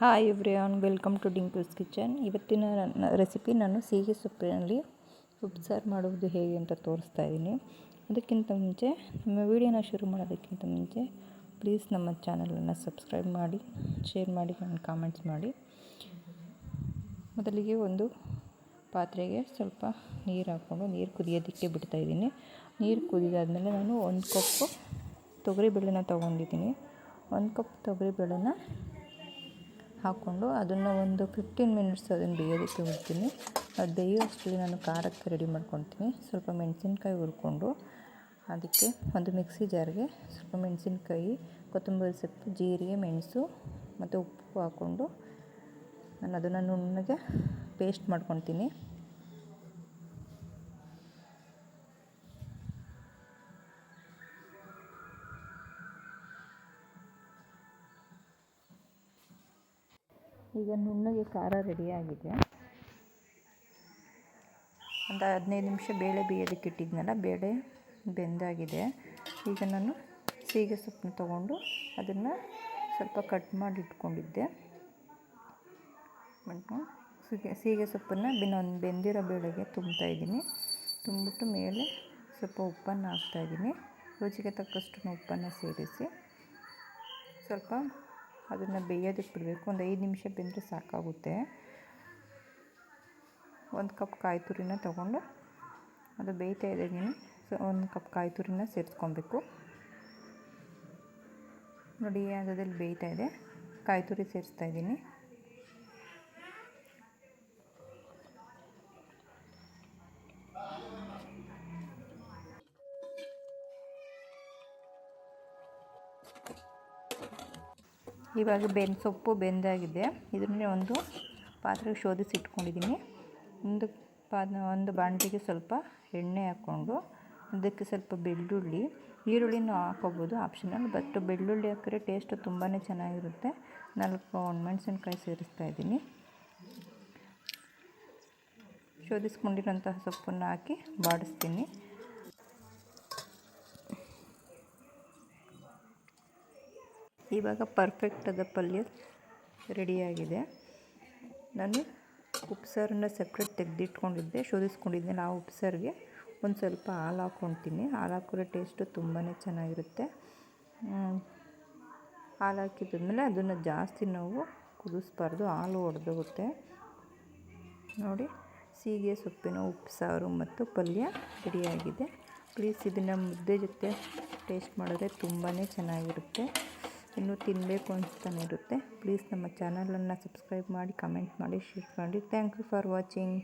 Hi everyone welcome to Dinkoo's kitchen ಇವತ್ತಿನ recipe ನಾನು ಸಿಹಿ ಸೊಪ್ಪಿನಲ್ಲಿ ಉಪ್ಸಾರು ಮಾಡುವುದು ಹೇಗೆ ಅಂತ ತೋರಿಸ್ತಾ ಇದ್ದೀನಿ. ಅದಕ್ಕಿಂತ ಮುಂಚೆ ನಮ್ಮ ವಿಡಿಯೋನ ಶುರು ಮಾಡೋದಕ್ಕಿಂತ ಮುಂಚೆ ಪ್ಲೀಸ್ ನಮ್ಮ ಚಾನಲನ್ನು ಸಬ್ಸ್ಕ್ರೈಬ್ ಮಾಡಿ ಶೇರ್ ಮಾಡಿ ನನ್ನ ಕಾಮೆಂಟ್ಸ್ ಮಾಡಿ. ಮೊದಲಿಗೆ ಒಂದು ಪಾತ್ರೆಗೆ ಸ್ವಲ್ಪ ನೀರು ಹಾಕ್ಕೊಂಡು ನೀರು ಕುದಿಯೋದಕ್ಕೆ ಬಿಡ್ತಾಯಿದ್ದೀನಿ ನೀರು ಕುದಿದಾದಮೇಲೆ ನಾನು ಒಂದು ಕಪ್ಪು ತೊಗರಿಬೇಳೆನ ತೊಗೊಂಡಿದ್ದೀನಿ. ಒಂದು ಕಪ್ ತೊಗರಿಬೇಳೆನ ಹಾಕ್ಕೊಂಡು ಅದನ್ನು ಒಂದು ಫಿಫ್ಟೀನ್ ಮಿನಿಟ್ಸ್ ಅದನ್ನು ಬೇಯೋದಕ್ಕೆ ಬಿಡ್ತೀನಿ ಅದು ಬೇಯೋ ನಾನು ಖಾರಕ್ಕೆ ರೆಡಿ ಮಾಡ್ಕೊತೀನಿ ಸ್ವಲ್ಪ ಮೆಣಸಿನ್ಕಾಯಿ ಹುರ್ಕೊಂಡು ಅದಕ್ಕೆ ಒಂದು ಮಿಕ್ಸಿ ಜಾರ್ಗೆ ಸ್ವಲ್ಪ ಮೆಣಸಿನ್ಕಾಯಿ, ಕೊತ್ತಂಬರಿ ಸೊಪ್ಪು, ಜೀರಿಗೆ, ಮೆಣಸು ಮತ್ತು ಉಪ್ಪು ಹಾಕ್ಕೊಂಡು ನಾನು ಅದನ್ನು ನುಣ್ಣಗೆ ಪೇಸ್ಟ್ ಮಾಡ್ಕೊತೀನಿ ಈಗ ನುಣ್ಣಗೆ ಖಾರ ರೆಡಿಯಾಗಿದೆ ಒಂದು ಹದಿನೈದು ನಿಮಿಷ ಬೇಳೆ ಬೇಯೋದಕ್ಕೆ ಇಟ್ಟಿದ್ನಲ್ಲ, ಬೇಳೆ ಬೆಂದಾಗಿದೆ. ಈಗ ನಾನು ಸೀಗೆ ಸೊಪ್ಪನ್ನ ತೊಗೊಂಡು ಅದನ್ನು ಸ್ವಲ್ಪ ಕಟ್ ಮಾಡಿ ಇಟ್ಕೊಂಡಿದ್ದೆ. ಸೀಗೆ ಸೀಗೆ ಸೊಪ್ಪನ್ನು ಒಂದು ಬೆಂದಿರೋ ಬೇಳೆಗೆ ತುಂಬ್ತಾಯಿದ್ದೀನಿ ತುಂಬಿಟ್ಟು ಮೇಲೆ ಸ್ವಲ್ಪ ಉಪ್ಪನ್ನು ಹಾಕ್ತಾಯಿದ್ದೀನಿ ರುಚಿಗೆ ತಕ್ಕಷ್ಟು ಉಪ್ಪನ್ನು ಸೇರಿಸಿ. ಸ್ವಲ್ಪ ಅದನ್ನು ಬೇಯೋದಕ್ಕೆ ಬಿಡಬೇಕು. ಒಂದು ಐದು ನಿಮಿಷ ಬೆಂದರೆ ಸಾಕಾಗುತ್ತೆ. ಒಂದು ಕಪ್ ಕಾಯಿ ತುರಿನ ತೊಗೊಂಡು ಅದು ಬೇಯ್ತಾ ಇದ್ದೀನಿ ಸೊ, ಒಂದು ಕಪ್ ಕಾಯಿ ತುರಿನ ಸೇರಿಸ್ಕೊಬೇಕು. ನೋಡಿ ಅದರಲ್ಲಿ ಬೇಯ್ತಾ ಇದೆ. ಕಾಯಿ ತುರಿ ಸೇರಿಸ್ತಾ ಇದ್ದೀನಿ. ಇವಾಗ ಬೆನ್ ಸೊಪ್ಪು ಬೆಂದಾಗಿದೆ. ಇದನ್ನೇ ಒಂದು ಪಾತ್ರೆಗೆ ಶೋಧಿಸಿ ಇಟ್ಕೊಂಡಿದ್ದೀನಿ. ಒಂದು ಪಾ ಒಂದು ಬಾಣಲಿಗೆ ಸ್ವಲ್ಪ ಎಣ್ಣೆ ಹಾಕ್ಕೊಂಡು, ಅದಕ್ಕೆ ಸ್ವಲ್ಪ ಬೆಳ್ಳುಳ್ಳಿ, ಈರುಳ್ಳಿನೂ ಹಾಕೋಬೋದು ಆಪ್ಷನಲ್, ಬಟ್ ಬೆಳ್ಳುಳ್ಳಿ ಹಾಕಿದ್ರೆ ಟೇಸ್ಟು ತುಂಬಾ ಚೆನ್ನಾಗಿರುತ್ತೆ. ನಾಲ್ಕು ಒಣಮೆಣ್ಸಿನ್ಕಾಯಿ ಸೇರಿಸ್ತಾ ಇದ್ದೀನಿ. ಶೋಧಿಸ್ಕೊಂಡಿರೋಂತಹ ಸೊಪ್ಪನ್ನು ಹಾಕಿ ಬಾಡಿಸ್ತೀನಿ. ಇವಾಗ ಪರ್ಫೆಕ್ಟಾದ ಪಲ್ಯ ರೆಡಿಯಾಗಿದೆ ನಾನು ಉಪ್ಸಾರನ್ನ ಸಪ್ರೇಟ್ ತೆಗೆದಿಟ್ಕೊಂಡಿದ್ದೆ, ಶೋಧಿಸ್ಕೊಂಡಿದ್ದೆ. ನಾವು ಉಪ್ಸಾರಿಗೆ ಒಂದು ಸ್ವಲ್ಪ ಹಾಲು ಹಾಕ್ಕೊತೀನಿ ಹಾಲು ಹಾಕಿರೋ ಟೇಸ್ಟು ತುಂಬಾ ಚೆನ್ನಾಗಿರುತ್ತೆ. ಹಾಲು ಹಾಕಿದ್ಮೇಲೆ ಅದನ್ನು ಜಾಸ್ತಿ ನಾವು ಕುದಿಸ್ಬಾರ್ದು. ಹಾಲು ಒಡೆದೋಗುತ್ತೆ. ನೋಡಿ, ಸೀಗೆ ಸೊಪ್ಪಿನ ಉಪ್ಸಾರು ಮತ್ತು ಪಲ್ಯ ರೆಡಿಯಾಗಿದೆ ಪ್ಲೀಸ್ ಇದನ್ನು ಮುದ್ದೆ ಜೊತೆ ಟೇಸ್ಟ್ ಮಾಡಿದ್ರೆ ತುಂಬಾ ಚೆನ್ನಾಗಿರುತ್ತೆ. ಇನ್ನೂ ತಿನ್ನಬೇಕು ಅನಿಸ್ತಾನೆ ಇರುತ್ತೆ. ಪ್ಲೀಸ್ ನಮ್ಮ ಚಾನಲನ್ನು ಸಬ್ಸ್ಕ್ರೈಬ್ ಮಾಡಿ ಕಮೆಂಟ್ ಮಾಡಿ ಶೇರ್ ಮಾಡಿ. Thank you for watching